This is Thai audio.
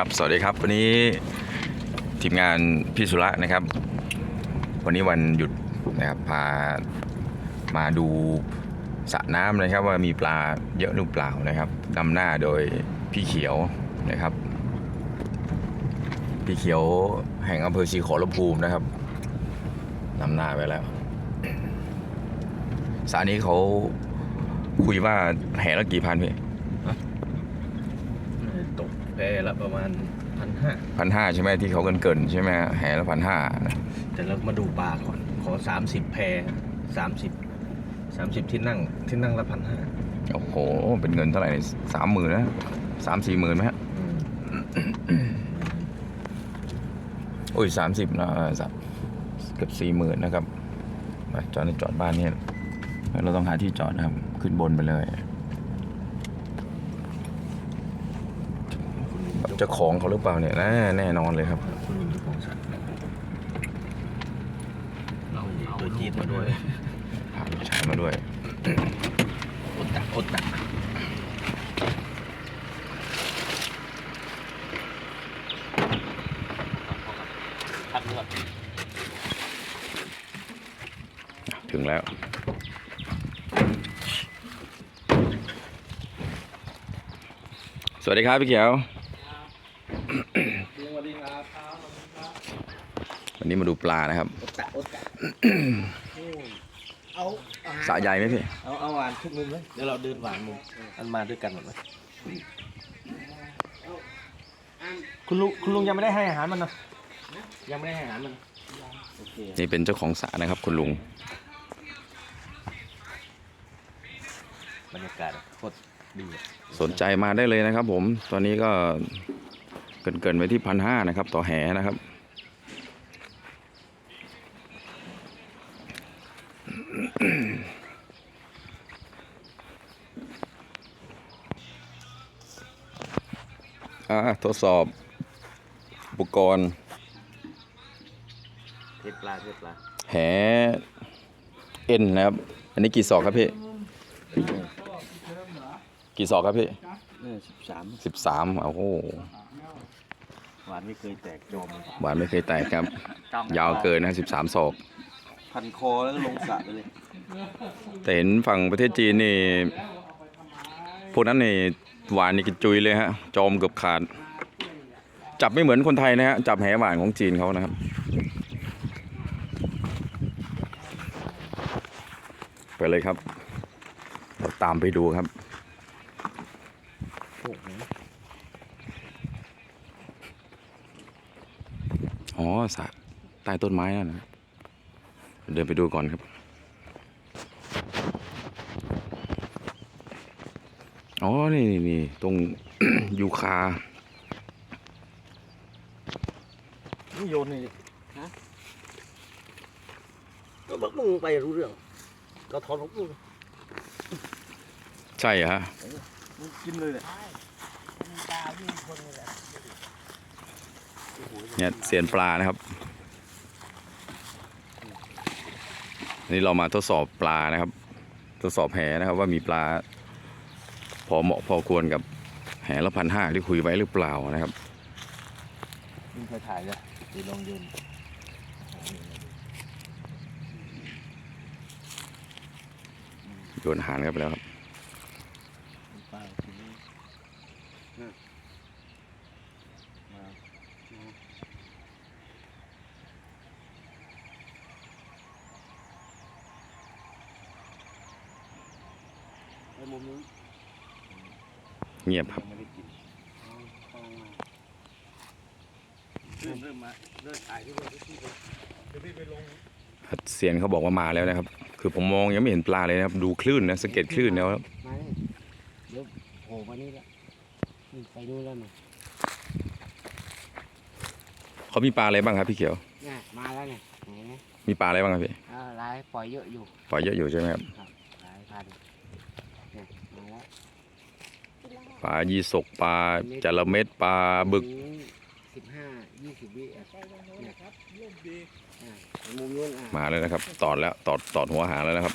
ครับสวัสดีครับวันนี้ทีมงานพี่สุระนะครับ วันนี้วันหยุดนะครับพามาดูสระน้ำนะครับ ว่ามีปลาเยอะหรือเปล่านะครับนำหน้าโดยพี่เขียวนะครับ พี่เขียวแห่งอำเภอศรีขอรภูมินะครับนำหน้าไปแล้วสระนี้เขาคุยว่าแห่ละกี่พันพี่ตก แพละประมาณพันห้าพันห้าใช่ไหมที่เขาเกินเกินๆใช่ไหมแห่ละพันห้าแต่เรามาดูปลาก่อน ขอสามสิบแพสามสิบสามสิบที่นั่งที่นั่งละพันห้าโอ้โห เป็นเงินเท่าไหร่สามหมื่นนะสามสี่หมื่นไหมฮะโอ้ยสามสิบนะสับเกือบสี่หมื่นนะครับไปจอดในจอดบ้านเนี่ยเราต้องหาที่จอดนะครับ ขึ้นบนไปเลย เจ้าของเขาหรือเปล่าเนี่ยแน่แน่นอนเลยครับเจ้าขอาตัวจีนมาด้วยพาลูกชายมาด้วยอดตักอดตักถึงแล้วสวัสดีครับพี่เขียว วัสดีครับวันนี้มาดูปลานะครับอดตักอดตักเอาสระใหญ่ไหมพี่ เอาเอาหวานทุกมุมเลยเดี๋ยวเราเดินหวานมุมอันมาด้วยกันหมดเลยคุณลุงคุณลุงยังไม่ได้ให้อาหารมันนะยังไม่ได้ให้อาหารมันโอเคนี่เป็นเจ้าของสระนะครับ คุณลุงบรรยากาศโคตรดีอะสนใจมาได้เลยนะครับผมตอนนี้ก็ เกินเกินๆไปที่พันห้านะครับ ต่อแหนะครับ อ่าทดสอบอุปกรณ์เทปปลาเทปปลาแหเอ็นนะครับ อันนี้กี่ศอกครับพี่กี่ศอกครับพี่สิบสามสิบสามโอ้โห หวานไม่เคยแตกจอมหวานไม่เคยแตกครับ ยาวเกินนะสิบสามศอกพันคอแล้วก็ลงสระไปเลย แต่เห็นฝั่งประเทศจีนนี่ พวกนั้นนี่หวานนี่กระจุยเลยฮะ จอมเกือบขาด จับไม่เหมือนคนไทยนะฮะ จับแหหวานของจีนเขานะครับไปเลยครับ เราตามไปดูครับอ๋ อสระใต้ต้นไม้นั่นนะเดินไปดูก่อนครับ อ๋อ นี่นี่นี่ตรงยูคา นี่โยนนี่ฮะ ก็บอกมึงไปรู้เรื่องก็ถอนของมึงใช่เหรอฮะ มึงกินเลยแหละเนี่ยเสียนปลานะครับนี่เรามาทดสอบปลานะครับ ทดสอบแหนะครับว่ามีปลา พอเหมาะพอควรกับแหละพันห้าที่คุยไว้หรือเปล่านะครับมึงเคยถ่ายเลยดีลองยืนโยนอาหารเข้าไปแล้วครับ ปลาทีนี้มาไอ้ มุมนี้เงียบครับยังไม่ได้กินเริ่มเริ่มมาเริ่มถ่ายที่เริ่มที่เลยเดี๋ยวพี่ไปลงเสียนเขาบอกว่ามาแล้วนะครับ คือผมมองยังไม่เห็นปลาเลยนะครับ ดูคลื่นนะสังเกตคลื่นแล้วครับมาเลยเดี๋ยวโผล่มานี่ละนี่ไปนู่นแล้วนะเขามีปลาอะไรบ้างครับพี่เขียวเนี่ยมาแล้วเนี่ยเห็นไหมมีปลาอะไรบ้างครับพี่ เออลายปล่อยเยอะอยู่ปล่อยเยอะอยู่ใช่ไหมครับครับลายพันเนี่ยมาแล้ว ปลายีสกปลาจระเม็ดปลาบึกสิบห้ายี่สิบวิอะเนี่ยอ่ามุมนู้นอะมาแล้วนะครับ ตอดแล้วตอดตอดหัวหางแล้วนะครับ